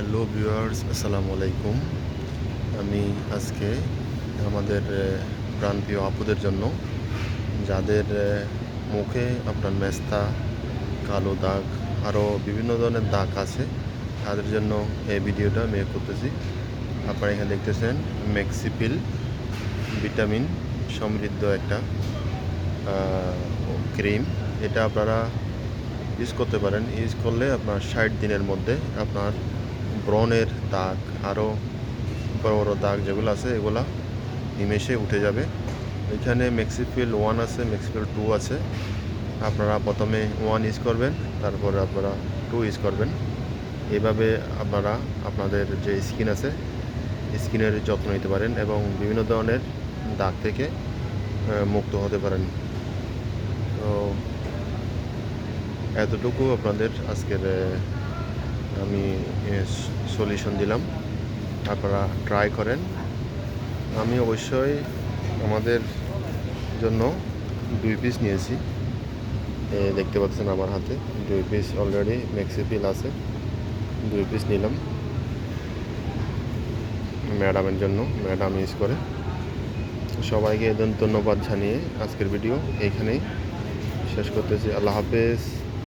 Hello viewers, আসসালামু আলাইকুম। আমি আজকে আমাদের প্রাণপ্রিয় আপুদের জন্য, যাদের মুখে আপনার মেস্তা, কালো দাগ আরও বিভিন্ন ধরনের দাগ আছে, তাদের জন্য এই ভিডিওটা মেক করতেছি। আপনারা এখানে দেখতেছেন মেক্সিপিল ভিটামিন সমৃদ্ধ একটা ক্রিম এটা আপনারা ইউজ করতে পারেন। ইউজ করলে আপনার ষাট দিনের মধ্যে আপনার ব্রণের দাগ আরও বড় বড় দাগ যেগুলো আছে, এগুলা নিমেষে উঠে যাবে। এখানে মেক্সিফিল ওয়ান আছে মেক্সিফিল টু আছে। আপনারা প্রথমে ওয়ান ইউজ করবেন, তারপরে আপনারা টু ইউজ করবেন। এভাবে আপনারা আপনাদের যে স্কিন আছে স্কিনের যত্ন নিতে পারেন এবং বিভিন্ন ধরনের দাগ থেকে মুক্ত হতে পারেন। তো এতটুকু আপনাদের আজকের আমি সলিউশন দিলাম। আপনারা ট্রাই করেন। আমি অবশ্যই আমাদের জন্য দুই পিস নিয়েছি। দেখতে পাচ্ছেন আমার হাতে। দুই পিস অলরেডি মেক্সিপিল আছে। দুই পিস নিলাম। ম্যাডামের জন্য, ম্যাডাম ইউজ করে। সবাইকে ধন্যবাদ জানিয়ে আজকের ভিডিও এইখানেই শেষ করতেছি। আল্লাহ হাফেজ।